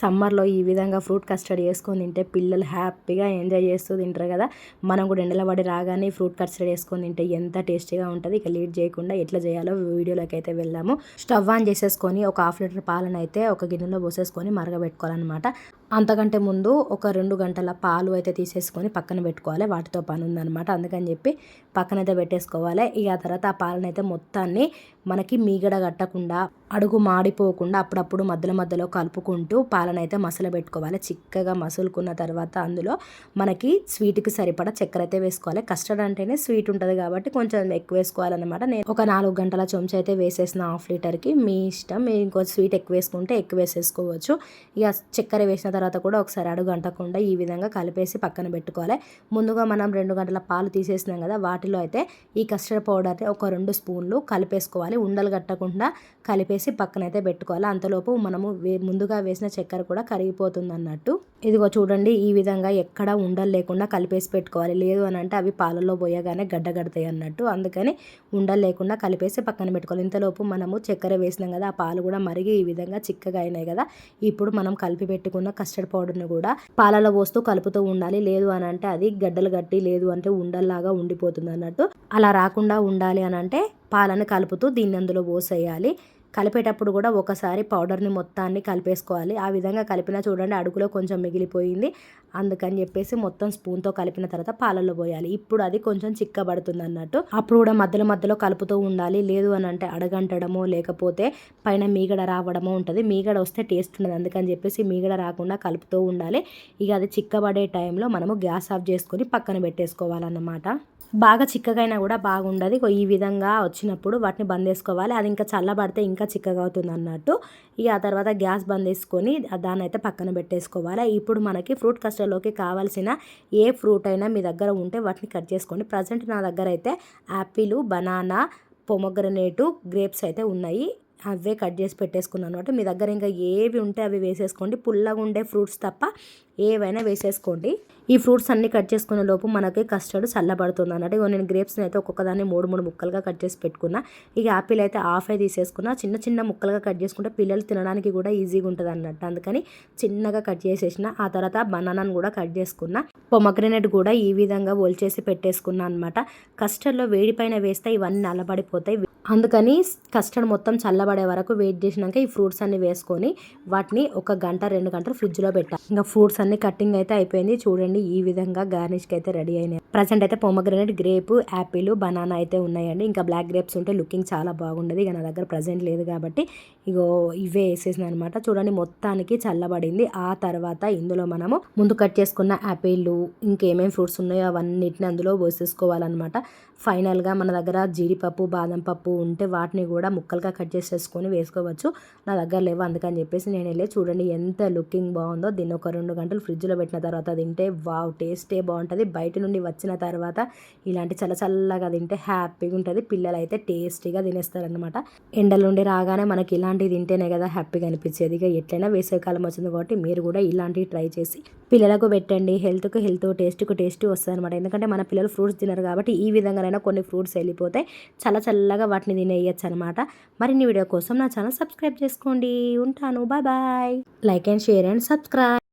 సమ్మర్లో ఈ విధంగా ఫ్రూట్ కస్టర్డ్ చేసుకొని తింటే పిల్లలు హ్యాపీగా ఎంజాయ్ చేస్తూ తింటారు కదా. మనం కూడా ఎండల పడి రాగానే ఫ్రూట్ కస్టర్డ్ చేసుకొని తింటే ఎంత టేస్టీగా ఉంటుంది. ఇక లేట్ చేయకుండా ఎట్లా చేయాలో వీడియోలోకి అయితే వెళ్ళాము. స్టవ్ ఆన్ చేసేసుకొని ఒక హాఫ్ లీటర్ పాలను అయితే ఒక గిన్నెలో పోసేసుకొని మరగబెట్టుకోవాలన్నమాట. అంతకంటే ముందు ఒక రెండు గంటల పాలు అయితే తీసేసుకొని పక్కన పెట్టుకోవాలి. వాటితో పని ఉందన్నమాట. అందుకని చెప్పి పక్కన అయితే పెట్టేసుకోవాలి. ఇక ఆ తర్వాత ఆ పాలనైతే మొత్తాన్ని మనకి మీగడ కట్టకుండా అడుగు మాడిపోకుండా అప్పుడప్పుడు మధ్యలో మధ్యలో కలుపుకుంటూ పాలనైతే మసలు పెట్టుకోవాలి. చిక్కగా మసులుకున్న తర్వాత అందులో మనకి స్వీట్కి సరిపడా చక్కెర అయితే వేసుకోవాలి. కస్టర్డ్ అంటేనే స్వీట్ ఉంటుంది కాబట్టి కొంచెం ఎక్కువ వేసుకోవాలన్నమాట. నేను ఒక నాలుగు గంటల చెంచా అయితే వేసేసిన హాఫ్ లీటర్కి మీ ఇష్టం. మీరు ఇంకో స్వీట్ ఎక్కువ వేసుకుంటే ఎక్కువ వేసేసుకోవచ్చు. ఇక చక్కెర వేసిన తర్వాత కూడా ఒకసారి అడుగు అంటకుండా ఈ విధంగా కలిపేసి పక్కన పెట్టుకోవాలి. ముందుగా మనం రెండు గంటల పాలు తీసేసినాం కదా వాటిలో అయితే ఈ కస్టర్డ్ పౌడర్ని ఒక రెండు స్పూన్లు కలిపేసుకోవాలి. ఉండలు కట్టకుండా కలిపేసి పక్కనైతే పెట్టుకోవాలి. అంతలోపు మనము వే ముందుగా వేసిన చక్కెర కూడా కరిగిపోతుంది అన్నట్టు. ఇదిగో చూడండి ఈ విధంగా ఎక్కడ ఉండలు లేకుండా కలిపేసి పెట్టుకోవాలి. లేదు అని అంటే అవి పాలలో పోయగానే గడ్డ కడతాయి అన్నట్టు. అందుకని ఉండలు లేకుండా కలిపేసి పక్కన పెట్టుకోవాలి. ఇంతలోపు మనము చక్కెర వేసినాం కదా ఆ పాలు కూడా మరిగి ఈ విధంగా చిక్కగా అయినాయి కదా ఇప్పుడు మనం కలిపి పెట్టుకున్న కస్టర్డ్ పౌడర్ని కూడా పాలలో పోస్తూ కలుపుతూ ఉండాలి. లేదు అని అంటే అది గడ్డలు గట్టి లేదు అంటే ఉండల్లాగా ఉండిపోతుంది అన్నట్టు. అలా రాకుండా ఉండాలి అని అంటే పాలను కలుపుతూ దీన్ని అందులో పోసేయాలి. కలిపేటప్పుడు కూడా ఒకసారి పౌడర్ని మొత్తాన్ని కలిపేసుకోవాలి. ఆ విధంగా కలిపినా చూడండి అడుగులో కొంచెం మిగిలిపోయింది. అందుకని చెప్పేసి మొత్తం స్పూన్తో కలిపిన తర్వాత పాలల్లో పోయాలి. ఇప్పుడు అది కొంచెం చిక్కబడుతుంది అన్నట్టు అప్పుడు కూడా మధ్యలో మధ్యలో కలుపుతూ ఉండాలి. లేదు అని అంటే అడగంటడమో లేకపోతే పైన మీగడ రావడమో ఉంటుంది. మీగడ వస్తే టేస్ట్ ఉండదు. అందుకని చెప్పేసి మీగడ రాకుండా కలుపుతూ ఉండాలి. ఇక అది చిక్కబడే టైంలో మనము గ్యాస్ ఆఫ్ చేసుకొని పక్కన పెట్టేసుకోవాలన్నమాట. బాగా చిక్కగైనా కూడా బాగుండదు. ఈ విధంగా వచ్చినప్పుడు వాటిని బంద్ చేసుకోవాలి. అది ఇంకా చల్లబడితే ఇంకా చిక్కగా అవుతుంది అన్నట్టు. ఇక ఆ తర్వాత గ్యాస్ బంద్ చేసుకొని దాన్ని అయితే పక్కన పెట్టేసుకోవాలి. ఇప్పుడు మనకి ఫ్రూట్ కస్టర్లోకి కావాల్సిన ఏ ఫ్రూట్ అయినా మీ దగ్గర ఉంటే వాటిని కట్ చేసుకోండి. ప్రజెంట్ నా దగ్గర అయితే యాపిల్ బనానా పొమగ్రనేటు గ్రేప్స్ అయితే ఉన్నాయి. అవే కట్ చేసి పెట్టేసుకున్నాను అనమాట మీ దగ్గర ఇంకా ఏవి ఉంటే అవి వేసేసుకోండి. పుల్లగా ఉండే ఫ్రూట్స్ తప్ప ఏవైనా వేసేసుకోండి. ఈ ఫ్రూట్స్ అన్ని కట్ చేసుకునే లోపు మనకి కస్టర్డ్ చల్లబడుతుంది అన్నట్టు. ఇగో నేను గ్రేప్స్ని అయితే ఒక్కొక్కదాన్ని మూడు మూడు ముక్కలుగా కట్ చేసి పెట్టుకున్నా. ఇక యాపిల్ అయితే హాఫ్ అయితే తీసేసుకున్నా. చిన్న చిన్న ముక్కలుగా కట్ చేసుకుంటే పిల్లలు తినడానికి కూడా ఈజీగా ఉంటుంది అన్నట్టు. అందుకని చిన్నగా కట్ చేసేసిన. ఆ తర్వాత బనానాను కూడా కట్ చేసుకున్నా. పొమగ్రనేట్ కూడా ఈ విధంగా ఒల్చేసి పెట్టేసుకున్నా అనమాట కస్టర్డ్లో వేడి పైన వేస్తే ఇవన్నీ నల్లబడిపోతాయి. అందుకని కస్టర్డ్ మొత్తం చల్లబడే వరకు వెయిట్ చేసినాక ఈ ఫ్రూట్స్ అన్ని వేసుకొని వాటిని ఒక గంట రెండు గంటలు ఫ్రిడ్జ్లో పెట్టాలి ఇంకా ఫ్రూట్స్ అన్ని కటింగ్ అయితే అయిపోయింది. చూడండి ఈ విధంగా గార్నిష్కి అయితే రెడీ అయినాయి. ప్రజెంట్ అయితే పొమగ్రనేట్ గ్రేప్ యాపిల్ బనానా అయితే ఉన్నాయండి. ఇంకా బ్లాక్ గ్రేప్స్ ఉంటే లుకింగ్ చాలా బాగుండేది. ఇక నా దగ్గర ప్రజెంట్ లేదు కాబట్టి ఇగో ఇవే వేసేసిన అనమాట చూడండి మొత్తానికి చల్లబడింది. ఆ తర్వాత ఇందులో మనము ముందు కట్ చేసుకున్న యాపిల్ ఇంకేమేమి ఫ్రూట్స్ ఉన్నాయో అవన్నిటిని అందులో పోసేసుకోవాలన్నమాట. ఫైనల్గా మన దగ్గర జీడిపప్పు బాదం పప్పు ఉంటే వాటిని కూడా ముక్కలుగా కట్ చేసేసుకొని వేసుకోవచ్చు. నా దగ్గర లేవు అందుకని చెప్పేసి నేను వెళ్ళి చూడండి ఎంత లుకింగ్ బాగుందో. దీన్ని ఒక రెండు గంటలు ఫ్రిడ్జ్లో పెట్టిన తర్వాత తింటే వావ్ టేస్టే బాగుంటుంది. బయట నుండి వచ్చిన తర్వాత ఇలాంటి చల్ల చల్లగా తింటే హ్యాపీగా ఉంటుంది. పిల్లలు అయితే టేస్టీగా తినేస్తారనమాట ఎండల నుండి రాగానే మనకి ఇలాంటివి తింటేనే కదా హ్యాపీగా అనిపించేది. ఇక ఎట్లయినా వేసవికాలం వచ్చింది కాబట్టి మీరు కూడా ఇలాంటివి ట్రై చేసి పిల్లలకు పెట్టండి. హెల్త్కు హెల్త్ టేస్ట్కు టేస్ట్ వస్తుంది అనమాట ఎందుకంటే మన పిల్లలు ఫ్రూట్స్ తినరు కాబట్టి ఈ విధంగా విధంగానైనా కొన్ని ఫ్రూట్స్ వెళ్ళిపోతాయి. చల్ల చల్లగా వాటిని తినేయచ్చు అనమాట మరిన్ని వీడియో కోసం నా ఛానల్ సబ్స్క్రైబ్ చేసుకోండి. ఉంటాను. Bye bye. Like and share and subscribe.